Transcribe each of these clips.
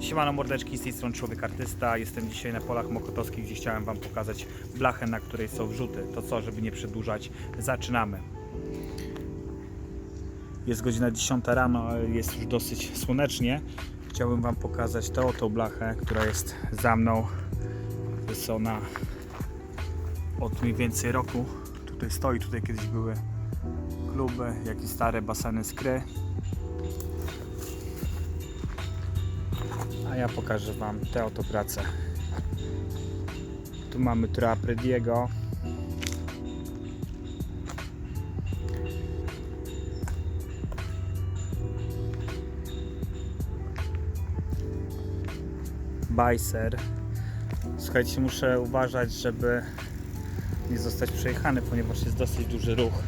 Siemano mordeczki, z tej strony Człowiek Artysta. Jestem dzisiaj na polach mokotowskich, gdzie chciałem Wam pokazać blachę, na której są wrzuty. To co, żeby nie przedłużać, zaczynamy. Jest godzina 10 rano, jest już dosyć słonecznie. Chciałbym Wam pokazać tę oto blachę, która jest za mną. Jest ona od mniej więcej roku. Tutaj stoi, tutaj kiedyś były kluby, jak i stare baseny skry. A ja pokażę Wam tę oto pracę. Tu mamy Tura Prediego. Bajser. Słuchajcie, muszę uważać, żeby nie zostać przejechany, ponieważ jest dosyć duży ruch.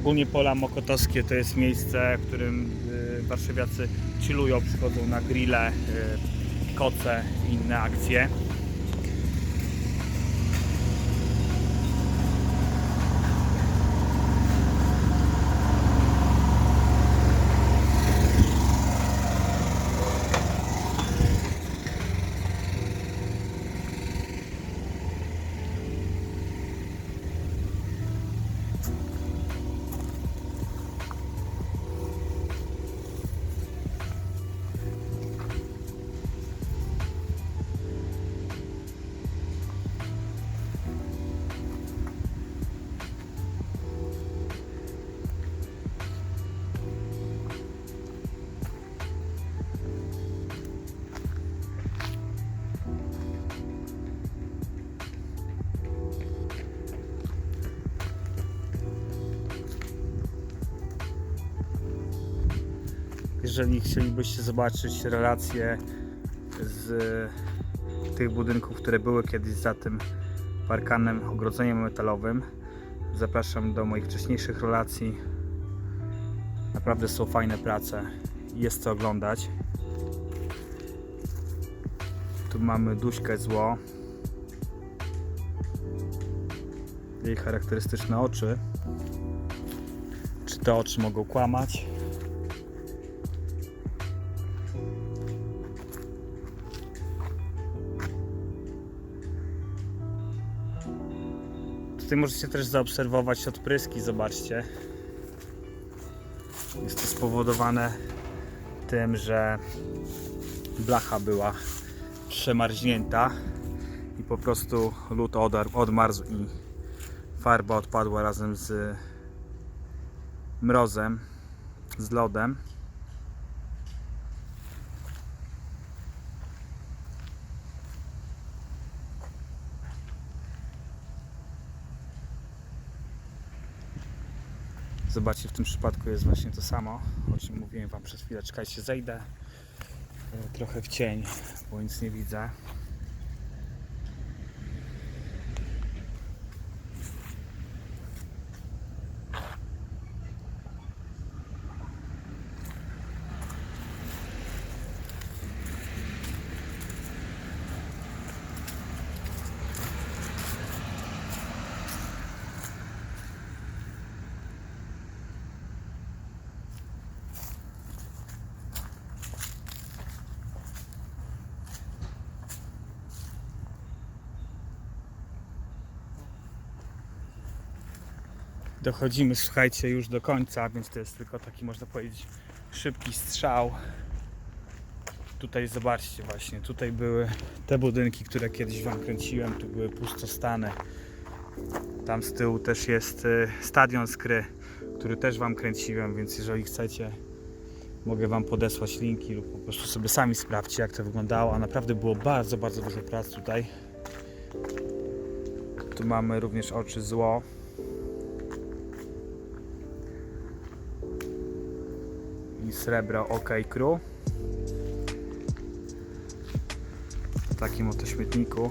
Ogólnie pola mokotowskie to jest miejsce, w którym warszawiacy chillują, przychodzą na grille, y, koce i inne akcje. Jeżeli chcielibyście zobaczyć relacje z tych budynków, które były kiedyś za tym parkanem, ogrodzeniem metalowym, zapraszam do moich wcześniejszych relacji. Naprawdę są fajne prace, jest co oglądać. Tu mamy duśkę zło. Jej charakterystyczne oczy. Czy te oczy mogą kłamać? Tutaj możecie też zaobserwować odpryski, zobaczcie. Jest to spowodowane tym, że blacha była przemarznięta i po prostu lód odmarzł i farba odpadła razem z mrozem, z lodem. Zobaczcie, w tym przypadku jest właśnie to samo, o czym mówiłem Wam przed chwilę. Czekajcie, zejdę e, trochę w cień, bo nic nie widzę. Dochodzimy, słuchajcie, już do końca, więc to jest tylko taki, można powiedzieć, szybki strzał. Tutaj zobaczcie właśnie, tutaj były te budynki, które kiedyś Wam kręciłem, tu były pustostany. Tam z tyłu też jest y, stadion Skry, który też Wam kręciłem, więc jeżeli chcecie, mogę Wam podesłać linki lub po prostu sobie sami sprawdźcie, jak to wyglądało. A naprawdę było bardzo, bardzo dużo prac tutaj. Tu mamy również oczy zło. I srebro OK Crew. W takim oto śmietniku.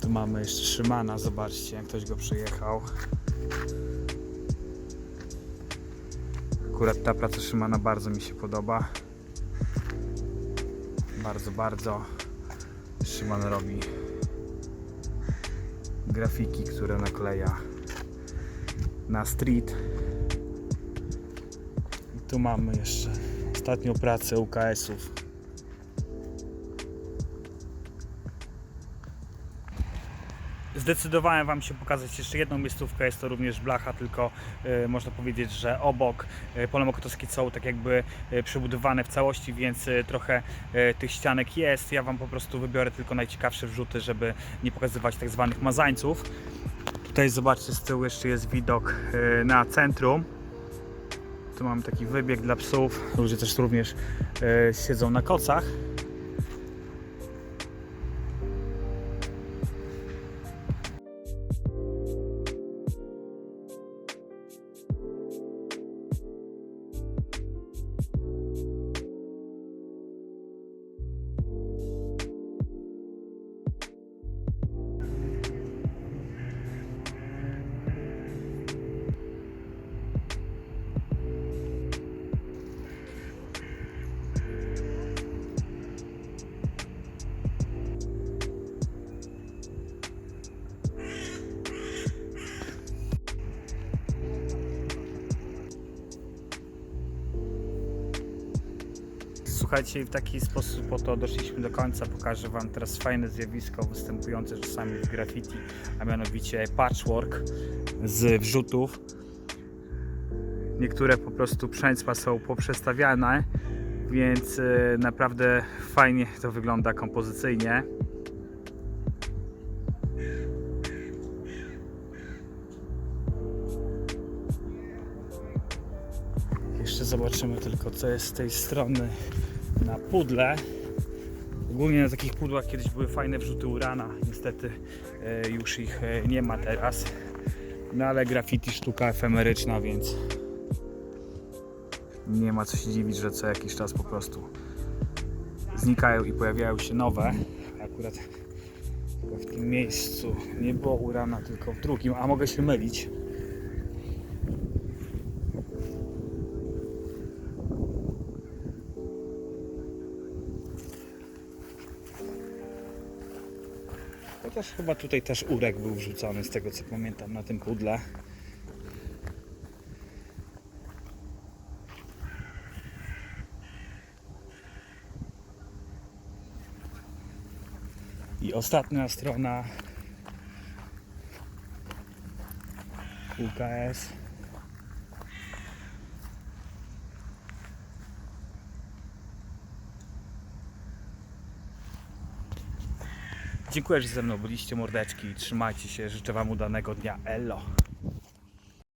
Tu mamy jeszcze Szymana, zobaczcie, jak ktoś go przyjechał. Akurat ta praca Szymana bardzo mi się podoba. Bardzo, bardzo. Szyman robi grafiki, które nakleja na street. Tu mamy jeszcze ostatnio pracę UKS-ów. Zdecydowałem Wam się pokazać jeszcze jedną miejscówkę, jest to również Blacha, tylko e, można powiedzieć, że obok e, pole mokotowskie są tak jakby e, przebudowane w całości, więc e, trochę e, tych ścianek jest. Ja Wam po prostu wybiorę tylko najciekawsze wrzuty, żeby nie pokazywać tak zwanych mazańców. Tutaj zobaczcie z tyłu jeszcze jest widok e, na centrum. Tu mamy taki wybieg dla psów. Ludzie też również e, siedzą na kocach. Słuchajcie, w taki sposób oto doszliśmy do końca. Pokażę Wam teraz fajne zjawisko występujące czasami w graffiti, a mianowicie patchwork z wrzutów. Niektóre po prostu przęsła są poprzestawiane, więc e, naprawdę fajnie to wygląda kompozycyjnie. Jeszcze zobaczymy tylko co jest z tej strony na pudle. Ogólnie na takich pudłach kiedyś były fajne wrzuty urana. Niestety e, już ich e, nie ma teraz. No ale graffiti sztuka efemeryczna, więc nie ma co się dziwić, że co jakiś czas po prostu znikają i pojawiają się nowe. Akurat w tym miejscu nie było urana, tylko w drugim, a mogę się mylić. Chociaż chyba tutaj też urek był wrzucony z tego co pamiętam na tym pudle. I ostatnia strona UKS. Dziękuję, że ze mną byliście mordeczki. Trzymajcie się, życzę Wam udanego dnia. Elo!